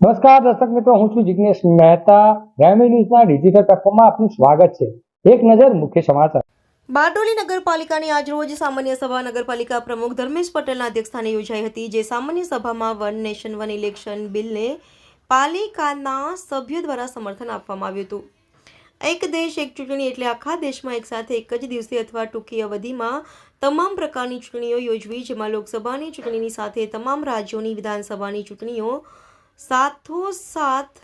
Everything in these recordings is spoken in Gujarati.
નમસ્કાર દર્શક મિત્રો, હું છું જિજ્ઞેશ મહેતા. ગ્રામી ન્યૂઝના ડિજિટલ પ્લેટફોર્મમાં આપનું સ્વાગત છે. એક નજર મુખ્ય સમાચાર. બારડોલી નગરપાલિકાની આજરોજ સામાન્ય સભા નગરપાલિકા પ્રમુખ ધર્મેશ પટેલના અધ્યક્ષસ્થાને યોજાઈ હતી, જે સામાન્ય સભામાં વન નેશન, વન ઇલેક્શન બિલને પાલિકાના સભ્યો દ્વારા સમર્થન આપવામાં આવ્યું હતું. એક દેશ, એક ચૂંટણી એટલે આખા દેશમાં એકસાથે એક જ દિવસે અથવા ટૂંકી અવધિમાં તમામ પ્રકારની ચૂંટણીઓ યોજવી, જેમાં લોકસભાની ચૂંટણીની સાથે તમામ રાજ્યોની વિધાનસભાની ચૂંટણીઓ સાથોસાથ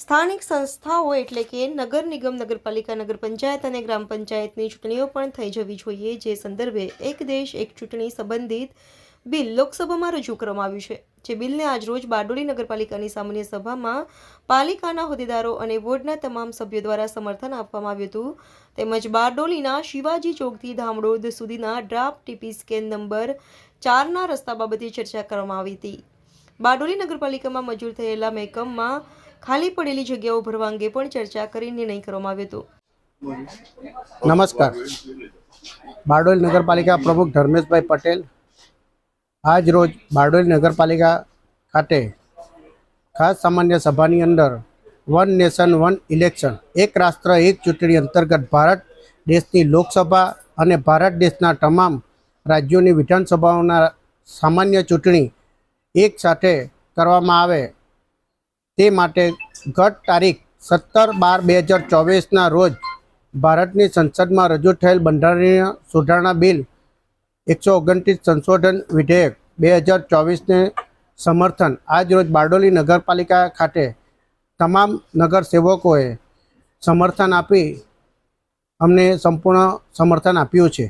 સ્થાનિક સંસ્થાઓ એટલે કે નગર નિગમ, નગરપાલિકા નગર પંચાયત અને ગ્રામ પંચાયતની ચૂંટણીઓ પણ થઈ જવી જોઈએ, જે સંદર્ભે એક દેશ, એક ચૂંટણી સંબંધિત બિલ લોકસભામાં રજૂ કરવામાં આવ્યું છે. જે બિલને આજરોજ બારડોલી નગરપાલિકાની સામાન્ય સભામાં પાલિકાના હોદ્દેદારો અને વોર્ડના તમામ સભ્યો દ્વારા સમર્થન આપવામાં આવ્યું હતું. તેમજ બારડોલીના શિવાજી ચોકથી ધામડોદ સુધીના ડ્રાફ્ટ ટીપી સ્કેન નંબર ચારના રસ્તા બાબતે ચર્ચા કરવામાં આવી હતી. બારડોલી નગરપાલિકામાં મંજૂર થયેલા મહેકમમાં ખાલી પડેલી જગ્યાઓ ભરવા અંગે પણ ચર્ચા કરી નિર્ણય કરવામાં આવ્યો હતો. નમસ્કાર. બારડોલી નગરપાલિકા પ્રમુખ ધર્મેશભાઈ પટેલ આજ રોજ બારડોલી નગરપાલિકા ખાતે ખાસ સામાન્ય સભાની અંદર વન નેશન, વન ઇલેક્શન, એક રાષ્ટ્ર, એક ચૂંટણી અંતર્ગત ભારત દેશની લોકસભા અને ભારત દેશના તમામ રાજ્યોની વિધાનસભાઓના સામાન્ય ચૂંટણી એક સાથે કરવામાં આવે. તે માટે ગત તારીખ સત્તર બાર બે હજાર ચોવીસના રોજ ભારતની સંસદમાં રજૂ થયેલ બંધારણીય સુધારણા બિલ એકસો ઓગણત્રીસ સંશોધન વિધેયક બે હજાર ચોવીસને સમર્થન આજ રોજ બારડોલી નગરપાલિકા ખાતે તમામ નગરસેવકોએ સમર્થન આપી અમને સંપૂર્ણ સમર્થન આપ્યું છે.